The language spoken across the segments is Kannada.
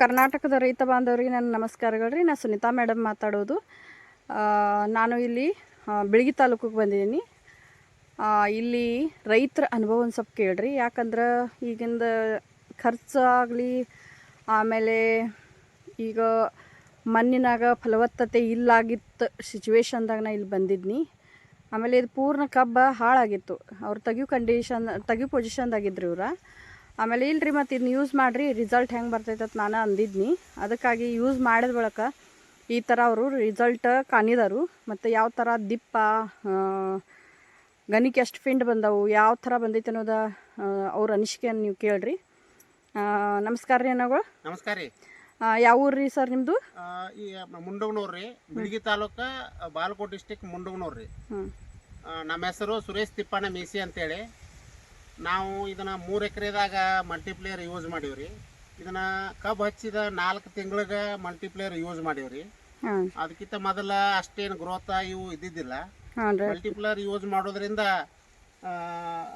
ಕರ್ನಾಟಕದ ರೈತ ಬಾಂಧವರಿಗೆ ನನ್ನ ನಮಸ್ಕಾರಗಳು ರೀ. ನಾನು ಸುನೀತಾ ಮೇಡಮ್ ಮಾತಾಡೋದು. ನಾನು ಇಲ್ಲಿ ಬೆಳಗಿ ತಾಲೂಕಿಗೆ ಬಂದಿದ್ದೀನಿ. ಇಲ್ಲಿ ರೈತರ ಅನುಭವ ಒಂದು ಸ್ವಲ್ಪ ಕೇಳ್ರಿ. ಯಾಕಂದ್ರೆ ಈಗಿಂದ ಖರ್ಚಾಗಲಿ, ಆಮೇಲೆ ಈಗ ಮಣ್ಣಿನಾಗ ಫಲವತ್ತತೆ ಇಲ್ಲಾಗಿತ್ತು ಸಿಚುವೇಶನ್ದಾಗ ನಾ ಇಲ್ಲಿ ಬಂದಿದ್ನಿ. ಆಮೇಲೆ ಇದು ಪೂರ್ಣ ಕಬ್ಬ ಹಾಳಾಗಿತ್ತು. ಅವ್ರು ತೆಗಿಯೋ ಕಂಡೀಷನ್ ತೆಗಿಯೋ ಪೊಸಿಷನ್ದಾಗಿದ್ರು ಇವ್ರ. ಆಮೇಲೆ ಇಲ್ರಿ ಮತ್ತು ಇದನ್ನ ಯೂಸ್ ಮಾಡಿರಿ ರಿಸಲ್ಟ್ ಹೆಂಗೆ ಬರ್ತೈತೆ ಅಂತ ನಾನು ಅಂದಿದ್ನಿ. ಅದಕ್ಕಾಗಿ ಯೂಸ್ ಮಾಡಿದ ಬಳಕ ಈ ಥರ ಅವರು ರಿಸಲ್ಟ್ ಕಾಣಿದರು ಮತ್ತು ಯಾವ ಥರ ದಿಪ್ಪ ಗನಿಕೆ ಗಣಿಕೆ ಎಷ್ಟು ಫಿಂಡ್ ಬಂದವು ಯಾವ ಥರ ಬಂದೈತೆ ಅನ್ನೋದ ಅವ್ರ ಅನಿಸಿಕೆಯನ್ನು ನೀವು ಕೇಳ್ರಿ. ನಮಸ್ಕಾರ ರೀ ಅಣ್ಣಗಳು ನಮಸ್ಕಾರ ರೀ. ಯಾವ ಊರು ರೀ ಸರ್ ನಿಮ್ಮದು ಈ ಮುಂಡಗನೂರು ರೀ. ಬಿಳಿಗಿ ತಾಲೂಕು ಬಾಲಕೋಟ್ ಡಿಸ್ಟಿಕ್ ಮುಂಡಗನೂರು ರೀ. ಹ್ಞೂ ನಮ್ಮ ಹೆಸರು ಸುರೇಶ್ ತಿಪ್ಪಣ್ಣ ಮೀಸಿ ಅಂತೇಳಿ. ನಾವು ಇದನ್ನ ಮೂರು ಎಕರೆದಾಗ ಮಲ್ಟಿಪ್ಲೇಯರ್ ಯೂಸ್ ಮಾಡೀವಿ ರೀ ಇದನ್ನ ಕಬ್ಬು ಹಚ್ಚಿದ ನಾಲ್ಕು ತಿಂಗಳಿಗೆ ಮಲ್ಟಿಪ್ಲೇಯರ್ ಯೂಸ್ ಮಾಡೀವಿ ರೀ ಅದಕ್ಕಿಂತ ಮೊದಲ ಅಷ್ಟೇನು ಗ್ರೋತ್ ಇವು ಇದ್ದಿದ್ದಿಲ್ಲ. ಮಲ್ಟಿಪ್ಲೇಯರ್ ಯೂಸ್ ಮಾಡೋದ್ರಿಂದ ಆ,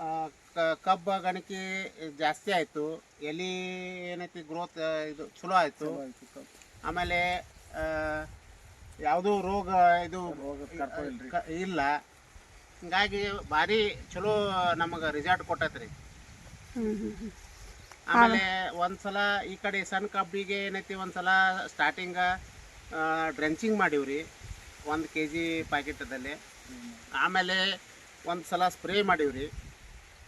ಆ, ಕ- ಕಬ್ಬ ಗಣಕಿ ಜಾಸ್ತಿ ಆಯಿತು. ಎಲಿ ಏನೈತಿ ಗ್ರೋತ್ ಇದು ಚಲೋ ಆಯಿತು. ಆಮೇಲೆ ಯಾವುದೂ ರೋಗ ಇದು ಇಲ್ಲ. ಹಿಂಗಾಗಿ ಭಾರಿ ಚಲೋ ನಮಗೆ ರಿಸಲ್ಟ್ ಕೊಟ್ಟೈತ್ರಿ. ಆಮೇಲೆ ಒಂದ್ಸಲ ಈ ಕಡೆ ಸಣ್ಣ ಕಬ್ಬಿಗೆ ಏನೈತಿ ಒಂದ್ಸಲ ಸ್ಟಾರ್ಟಿಂಗ ಡ್ರೆಂಚಿಂಗ್ ಮಾಡೀವ್ರಿ ಒಂದು ಕೆ ಜಿ ಪ್ಯಾಕೆಟದಲ್ಲಿ ಆಮೇಲೆ ಒಂದು ಸಲ ಸ್ಪ್ರೇ ಮಾಡೀವ್ರಿ.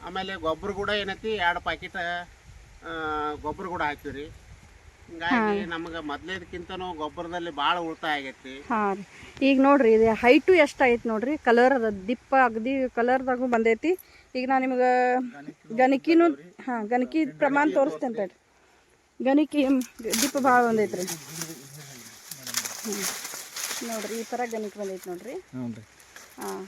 ಆಮೇಲೆ ಗೊಬ್ಬರ ಕೂಡ ಏನೈತಿ ಎರಡು ಪ್ಯಾಕೆಟ್ ಗೊಬ್ಬರ ಕೂಡ ಹಾಕಿವ್ರಿ. ಹಿಂಗಾಗಿ ನಮಗೆ ಮೊದ್ಲೇದಕ್ಕಿಂತನೂ ಗೊಬ್ಬರದಲ್ಲಿ ಭಾಳ ಉಳಿತಾಯ ಆಗೈತಿ. ಹಾಂ ರೀ. ಈಗ ನೋಡ್ರಿ ಇದು ಹೈಟು ಎಷ್ಟು ಐತಿ ನೋಡ್ರಿ? ಕಲರ್ ಅದ ದಿಪ್ಪ ಅಗದಿ ಕಲರ್ದಾಗೂ ಬಂದೈತಿ. ಈಗ ನಾನು ನಿಮ್ಗೆ ಗಣಕಿನೂ ಹಾಂ ಗಣಕಿ ಪ್ರಮಾಣ ತೋರಿಸ್ತೇನೆ ತಡ್ರಿ. ಗಣಕಿ ದಿಪ್ಪ ಭಾಳ ಬಂದೈತೆ ರೀ. ಹ್ಞೂ ನೋಡ್ರಿ ಈ ಥರ ಗಣಕಿ ಬಂದೈತೆ ನೋಡ್ರಿ. ಹಾಂ.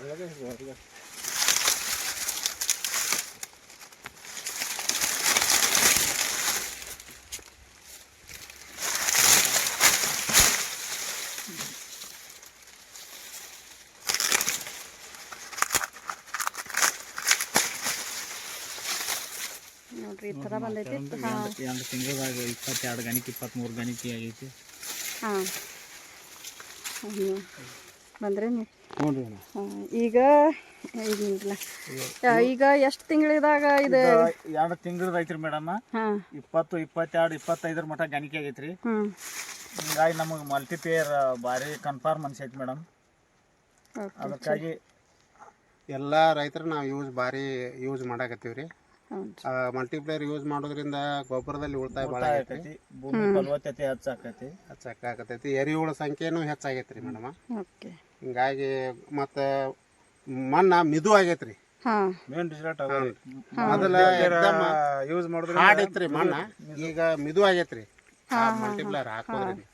ನೋಡ್ರಿ ಈ ಥರ ಬಂದೈತಿ. ಹಾಂ. ಎರಡು ತಿಂಗಳದಾಗ ಇಪ್ಪತ್ತೆರಡು ಗಣಿಕೆ ಇಪ್ಪತ್ತ್ಮೂರು ಗಣಿಕೆ ಆಗೈತಿ. ಹಾಂ. ಬಂದ್ರೆ ಈಗ ಈಗಿಲ್ಲ ಈಗ ಎಷ್ಟು ತಿಂಗಳಿದಾಗ ಇದು ಎರಡು ತಿಂಗಳದ ಐತ್ರಿ ಮೇಡಮ್. ಇಪ್ಪತ್ತು ಇಪ್ಪತ್ತೆರಡು ಇಪ್ಪತ್ತೈದರ ಮಟ್ಟ ಗಣಿಕೆ ಆಗೈತ್ರಿ. ಹಿಂಗಾಗಿ ನಮಗೆ ಮಲ್ಟಿಪೇರ್ ಭಾರಿ ಕನ್ಫರ್ಮ್ ಅನ್ಸೈತಿ ಮೇಡಮ್. ಅದಕ್ಕಾಗಿ ಎಲ್ಲ ರೈತರು ನಾವು ಯೂಸ್ ಭಾರಿ ಯೂಸ್ ಮಾಡಾಕತ್ತೀವಿ ರೀ ಮಲ್ಟಿಪ್ಲೇಯರ್ ಯೂಸ್ ಮಾಡೋದ್ರಿಂದ ಗೊಬ್ಬರದಲ್ಲಿ ಉಳಿತಾಯ ಭಾಳ ಆಗೈತಿ. ಭೂಮಿ ಫಲವತ್ತತೆ ಹೆಚ್ಚಾಕೈತಿ ಹೆಚ್ಚಾಕತ್ತೈತಿ ಎರಿಹುಳ ಸಂಖ್ಯೆನೂ ಹೆಚ್ಚಾಗೈತ್ರಿ ಮೇಡಮ್. ಓಕೆ. ಹಿಂಗಾಗಿ ಮತ್ತು ಮಣ್ಣ ಮಿದು ಆಗೈತ್ರಿ. ಮೇನ್ ರಿಸಲ್ಟ್ ಮೊದಲ ಯೂಸ್ ಮಾಡಿದ್ರೆ ಹಾಡ್ ಇತ್ರಿ ಮಣ್ಣ. ಈಗ ಮಿದು ಆಗೈತ್ರಿ. ಮಲ್ಟಿಪ್ಲೇಯರ್ ಹಾಕೋದ್ರಿ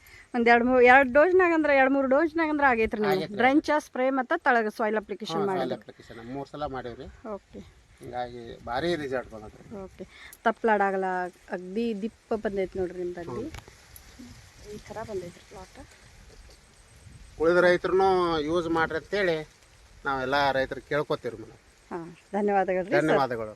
ಮೂರ್ ಎರಡ್ ಡೋಸ್ ಎರಡು ಡೋಸ್ನಾಗ ಅಂದ್ರೆ ಮೂರ್ ಮೂರು ಡೋಸ್ನಾಗ ಅಂದ್ರ ಆಗೈತ್ರಿ ನೀವು ಡ್ರೆಂಚ ಸ್ಪ್ರೇ ಮತ್ತೆ ತಳಗ ಸಾಯಿಲ್ ಅಪ್ಲಿಕೇಶನ್ ಮಾಡಿ ಅಪ್ಲಿಕೇಶನ್ ಮೂರು ಸಲ ಮಾಡಿವ್ರಿ. ಓಕೆ. ಹಿಂಗಾಗಿ ಭಾರಿ ರಿಸಲ್ಟ್ ಬಂದೈತೆ. ಓಕೆ. ತಪ್ಪಲಾಡಾಗಲ್ಲ. ಅಗ್ದಿ ದಿಪ್ಪ ಬಂದೈತೆ ನೋಡ್ರಿ ನಿಮ್ದಲ್ಲಿ. ಈ ಥರ ಬಂದೈತ್ರಿ ಪ್ಲಾಟ್ ಉಳಿದ ರೈತರು ಯೂಸ್ ಮಾಡ್ರಿ ಅಂತೇಳಿ ನಾವೆಲ್ಲ ರೈತರು ಕೇಳ್ಕೊತೀವಿ ಮೇಡಮ್. ಹಾಂ ಧನ್ಯವಾದಗಳು ಧನ್ಯವಾದಗಳು.